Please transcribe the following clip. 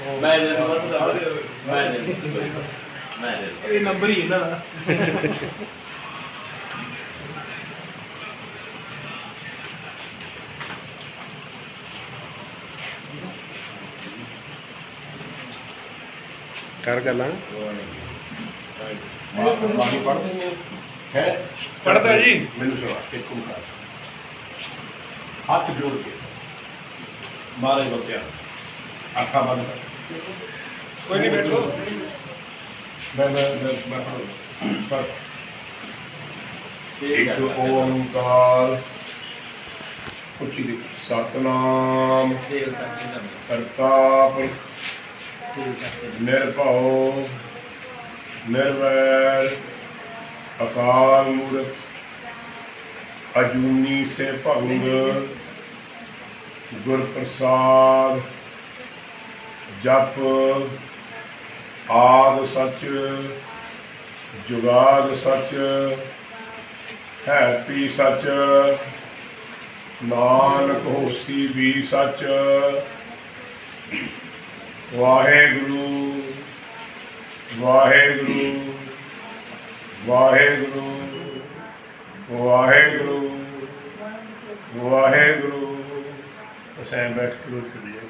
ਮੈਂ ਦੇ ਦੂੰਗਾ ਮੈਂ ਦੇ ਦੂੰਗਾ ਮੈਂ ਦੇ ਦੂੰਗਾ। ਇਹ ਨੰਬਰ ਹੀ ਇਹਨਾਂ ਦਾ। ਕਰ ਗੱਲਾਂ। ਬਾਣੀ ਪੜ੍ਹਦੇ ਨੇ। ਹੈ? ਪੜ੍ਹਦਾ ਜੀ। ਮੈਨੂੰ ਸੁਣਾ ਇੱਕ ਓੰਕਾਰ ਹੱਥ ਜੋੜ ਕੇ। ਮਾਰੇ ਬੱਤਿਆ ਅੱਖਾਂ ਬੰਦ ਕਰ। ਕੋਈ ਨਹੀਂ ਬੈਠੋ। ਮੈਂ ਮੈਂ ਮੈਂ। ਪੜ੍ਹ ਇੱਕ ਓੰਕਾਰ ਉੱਚੀ ਦੀ ਸਤਨਾਮ। ਕਰਕੇ ਨਿਰਭਉ। ਨਿਰਵੈਰ। ਅਕਾਲ ਮੂਰਤ ਅਜੂਨੀ ਸੇ ਭੰਗ। ਗੁਰ ਪ੍ਰਸਾਦ ਜਪ ਆਦ ਸੱਚ, ਜੁਗਾਦ ਸੱਚ, ਹੈ ਪੀ ਸੱਚ, ਨਾਨਕ ਹੋਸੀ ਵੀ ਸੱਚ, ਵਾਹਿਗੁਰੂ ਵਾਹਿਗੁਰੂ ਵਾਹਿਗੁਰੂ ਵਾਹਿਗੁਰੂ ਵਾਹਿਗੁਰੂ। ਅਸਾਂ ਬੈਠ ਕੇ ਰੋਟੀ